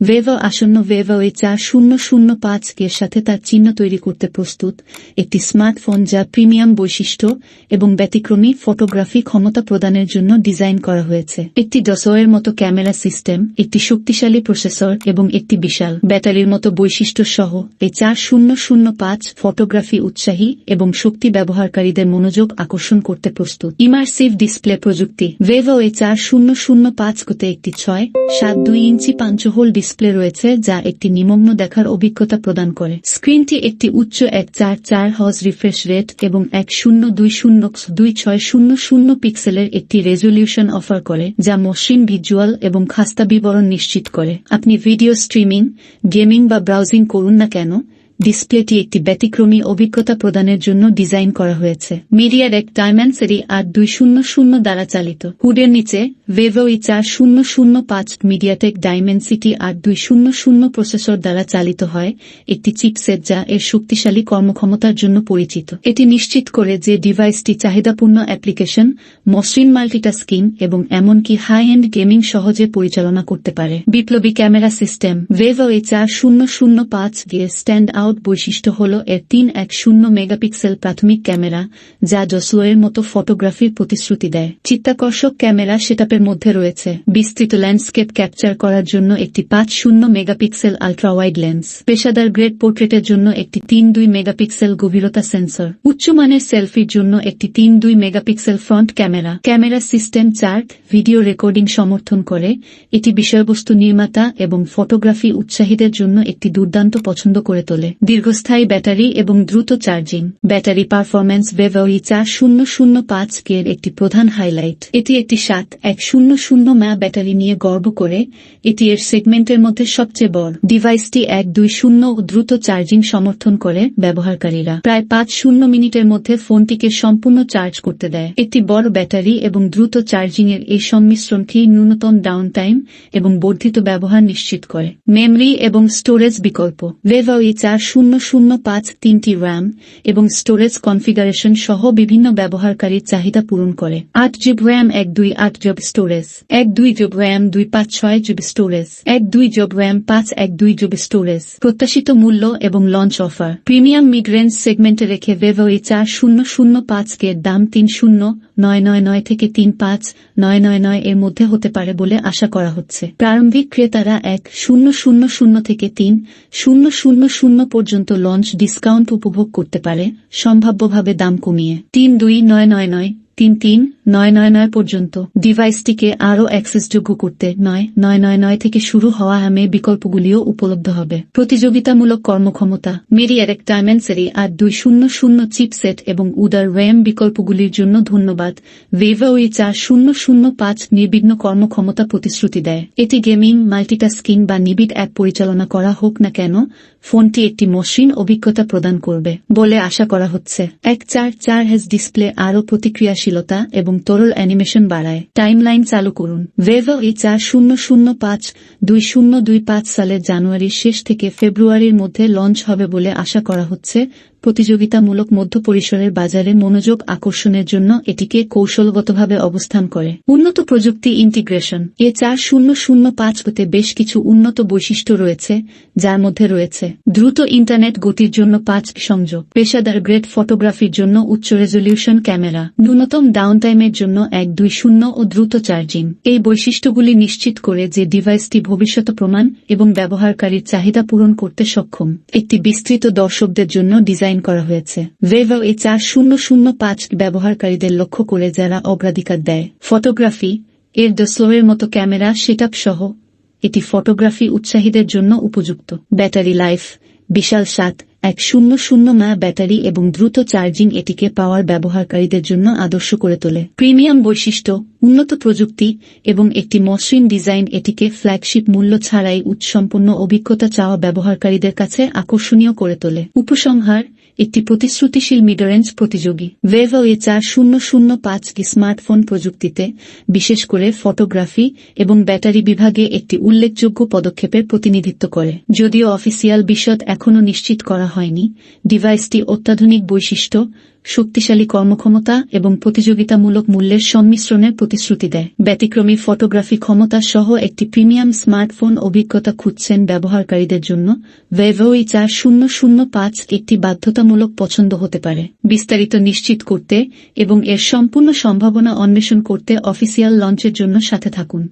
ভেভো আসন্ন ভেভো এ চার শূন্য শূন্য পাঁচ এর সাথে তার চিহ্ন তৈরি করতে প্রস্তুত, একটি স্মার্টফোন যা প্রিমিয়াম বৈশিষ্ট্য এবং ব্যতিক্রমী ফটোগ্রাফি ক্ষমতা প্রদানের জন্য ডিজাইন করা হয়েছে। একটি ডসোয়ের মতো ক্যামেরা সিস্টেম, একটি শক্তিশালী প্রসেসর এবং একটি বিশাল ব্যাটারির মতো বৈশিষ্ট্য সহ এই চার শূন্য শূন্য পাঁচ ফটোগ্রাফি উৎসাহী এবং শক্তি ব্যবহারকারীদের মনোযোগ আকর্ষণ করতে প্রস্তুত। ইমার্সিভ ডিসপ্লে প্রযুক্তি। ভেভো এ চার শূন্য শূন্য পাঁচ কোতে একটি ছয় সাত দুই ইঞ্চি পাঞ্চহোল ডিসপ্লে রয়েছে, যা একটি নিমগ্ন দেখার অভিজ্ঞতা প্রদান করে। স্ক্রিনটি একটি উচ্চ এক চার চার হজ রিফ্রেশ রেট এবং এক শূন্য দুই শূন্য দুই ছয় শূন্য শূন্য পিক্সেলের একটি রেজলিউশন অফার করে, যা মসৃণ ভিজুয়াল এবং খাস্তা বিবরণ নিশ্চিত করে। আপনি ভিডিও স্ট্রিমিং গেমিং বা ব্রাউজিং করুন না কেন ডিসপ্লেটি একটি ব্যতিক্রমী অভিজ্ঞতা প্রদানের জন্য ডিজাইন করা হয়েছে। মিডিয়ার এক ডায়মেন্সেরি আট দুই শূন্য শূন্য দ্বারা চালিত। হুডের নিচে ভেভো ই চার শূন্য শূন্য পাঁচ মিডিয়াটেক ডাইমেনসিটি আট দুই শূন্য শূন্য প্রসেসর দ্বারা চালিত হয়, একটি চিপসেট যা এর শক্তিশালী কর্মক্ষমতার জন্য পরিচিত। এটি নিশ্চিত করে যে ডিভাইসটি চাহিদাপূর্ণ অ্যাপ্লিকেশন, মসৃণ মাল্টিটাস্কিং এবং এমনকি হাই এন্ড গেমিং সহজে পরিচালনা করতে পারে। বিপ্লবী ক্যামেরা সিস্টেম ভেভো এ চার শূন্য শূন্য পাঁচ দিয়ে স্ট্যান্ড আউট বৈশিষ্ট্য হল এর তিন এক শূন্য মেগাপিক্সেল প্রাথমিক ক্যামেরা, যা জসলোয়ের মতো ফটোগ্রাফির প্রতিশ্রুতি দেয়। চিত্তাকর্ষক ক্যামেরা সেটআপের মধ্যে রয়েছে। বিস্তৃত ল্যান্ডস্কেপ ক্যাপচার করার জন্য একটি পাঁচ শূন্য মেগাপিক্সেল আলট্রাওয়াইড লেন্স পেশাদার গ্রেড পোর্ট্রেটের জন্য একটি তিন দুই মেগাপিক্সেল গভীরতা সেন্সর উচ্চমানের সেলফির জন্য একটি তিন দুই megapixel front camera. Camera system chart video recording সমর্থন করে। এটি বিষয়বস্তু নির্মাতা এবং ফটোগ্রাফি উৎসাহীদের জন্য একটি দুর্দান্ত পছন্দ করে তোলে। দীর্ঘস্থায়ী ব্যাটারি এবং দ্রুত চার্জিং। ব্যাটারি পারফরম্যান্স বেভারি চার শূন্য শূন্য পাঁচ কের একটি প্রধান হাইলাইট। এটি একটি সাত এক শূন্য শূন্য ম্যা ব্যাটারি নিয়ে গর্ব করে, এটি এর সেগমেন্টের মধ্যে সবচেয়ে বড়। ডিভাইসটি এক দুই শূন্য দ্রুত চার্জিং সমর্থন করে ব্যবহারকারীরা। প্রায় পাঁচ শূন্য মিনিটের মধ্যে ফোনটিকে সম্পূর্ণ চার্জ করতে দেয়। একটি বড় ব্যাটারি এবং দ্রুত চার্জিং এর এই সংমিশ্রণটি ন্যূনতম ডাউন টাইম এবং বর্ধিত ব্যবহার নিশ্চিত করে। মেমরি এবং স্টোরেজ বিকল্প। ভেভাই চার শূন্য শূন্য পাঁচ তিনটি র্যাম এবং স্টোরেজ কনফিগারেশন সহ বিভিন্ন ব্যবহারকারীর চাহিদা পূরণ করে। আট জিব র্যাম এক দুই আট জব স্টোরেজ এক দুই জব র্যাম দুই পাঁচ ছয় জব স্টোরেজ এক দুই জব র্যাম পাঁচ এক দুই জব স্টোরেজ প্রত্যাশিত মূল্য এবং launch offer premium mid range সেগমেন্টে রেখে ভেভো এই চার শূন্য শূন্য পাঁচ কে দাম তিন শূন্য, নয় নয় নয় থেকে তিন পাঁচ, নয় নয় নয় এর মধ্যে হতে পারে বলে আশা করা হচ্ছে। প্রারম্ভিক ক্রেতারা এক শূন্য শূন্য শূন্য থেকে তিন, শূন্য শূন্য শূন্য পর্যন্ত লঞ্চ ডিসকাউন্ট উপভোগ করতে পারে সম্ভাব্যভাবে দাম কমিয়ে। তিন দুই নয় নয় নয় তিন তিন নয় নয় নয় পর্যন্ত। ডিভাইসটিকে আরও অ্যাক্সেসযোগ্য করতে নয় নয় নয় নয় থেকে শুরু হওয়া হ্যামে বিকল্পগুলিও উপলব্ধ হবে। প্রতিযোগিতামূলক কর্মক্ষমতা মেরিয়ার এক ডায়মেন্সারি আর দুই শূন্য শূন্য চিপসেট এবং উদার র্যাম বিকল্পগুলির জন্য ধন্যবাদ। ওই চার শূন্য শূন্য পাঁচ নির্বিঘ্ন কর্মক্ষমতা প্রতিশ্রুতি দেয়। এটি গেমিং, মাল্টিটাস্কিং বা নিবিড় অ্যাপ পরিচালনা করা হোক না কেন, ফোনটি একটি মসৃণ অভিজ্ঞতা প্রদান করবে বলে আশা করা হচ্ছে। এক চার চার হেজ ডিসপ্লে আরও প্রতিক্রিয়াশীলতা এবং তরল অ্যানিমেশন বাড়ায়। টাইমলাইন চালু করুন। ভেভো ই চার শূন্য শূন্য পাঁচ দুই শূন্য দুই পাঁচ সালের জানুয়ারির শেষ থেকে ফেব্রুয়ারির মধ্যে লঞ্চ হবে বলে আশা করা হচ্ছে প্রতিযোগিতামূলক মধ্য পরিসরের বাজারে মনোযোগ আকর্ষণের জন্য এটিকে কৌশলগতভাবে অবস্থান করে। উন্নত প্রযুক্তি ইন্টিগ্রেশন। এ চার শূন্য শূন্য পাঁচ হতে বেশ কিছু উন্নত বৈশিষ্ট্য রয়েছে, যার মধ্যে রয়েছে দ্রুত ইন্টারনেট গতির জন্য পাঁচ সংযোগ, পেশাদার গ্রেড ফটোগ্রাফির জন্য উচ্চ রেজলিউশন ক্যামেরা, ন্যূনতম ডাউন টাইমের জন্য এক দুই শূন্য ও দ্রুত চার্জিং। এই বৈশিষ্ট্যগুলি নিশ্চিত করে যে ডিভাইসটি ভবিষ্যৎ প্রমাণ এবং ব্যবহারকারীর চাহিদা পূরণ করতে সক্ষম। একটি বিস্তৃত দর্শকদের জন্য ডিজাইন ডিজাইন করা হয়েছে। ভেভো এই চার শূন্য শূন্য পাঁচ ব্যবহারকারীদের লক্ষ্য করে যারা অগ্রাধিকার দেয়। ফটোগ্রাফি এর ডসলোয়ের মতো ক্যামেরা, সেটআপ সহ এটি ফটোগ্রাফি উৎসাহীদের জন্য উপযুক্ত। ব্যাটারি লাইফ বিশাল সাত এক শূন্য শূন্য মা ব্যাটারি এবং দ্রুত চার্জিং এটিকে পাওয়ার ব্যবহারকারীদের জন্য আদর্শ করে তোলে। প্রিমিয়াম বৈশিষ্ট্য, উন্নত প্রযুক্তি এবং একটি মসৃণ ডিজাইন এটিকে ফ্ল্যাগশিপ মূল্য ছাড়াই উৎসম্পন্ন অভিজ্ঞতা চাওয়া ব্যবহারকারীদের কাছে আকর্ষণীয় করে তোলে। উপসংহার, একটি প্রতিশ্রুতিশীল মিডরেঞ্জ প্রতিযোগী। ভেভো এ চার শূন্য শূন্য পাঁচ স্মার্টফোন প্রযুক্তিতে, বিশেষ করে ফটোগ্রাফি এবং ব্যাটারি বিভাগে একটি উল্লেখযোগ্য পদক্ষেপের প্রতিনিধিত্ব করে। যদিও অফিসিয়াল বিশদ এখনও নিশ্চিত করা হয়নি। ডিভাইসটি অত্যাধুনিক বৈশিষ্ট্য, শক্তিশালী কর্মক্ষমতা এবং প্রতিযোগিতামূলক মূল্যের সংমিশ্রণের প্রতিশ্রুতি দেয়। ব্যতিক্রমী ফটোগ্রাফি ক্ষমতা সহ একটি প্রিমিয়াম স্মার্টফোন অভিজ্ঞতা খুঁজছেন ব্যবহারকারীদের জন্য ভেভোই চার শূন্য শূন্য পাঁচ একটি বাধ্যতামূলক পছন্দ হতে পারে। বিস্তারিত নিশ্চিত করতে এবং এর সম্পূর্ণ সম্ভাবনা অন্বেষণ করতে অফিসিয়াল লঞ্চের জন্য সাথে থাকুন।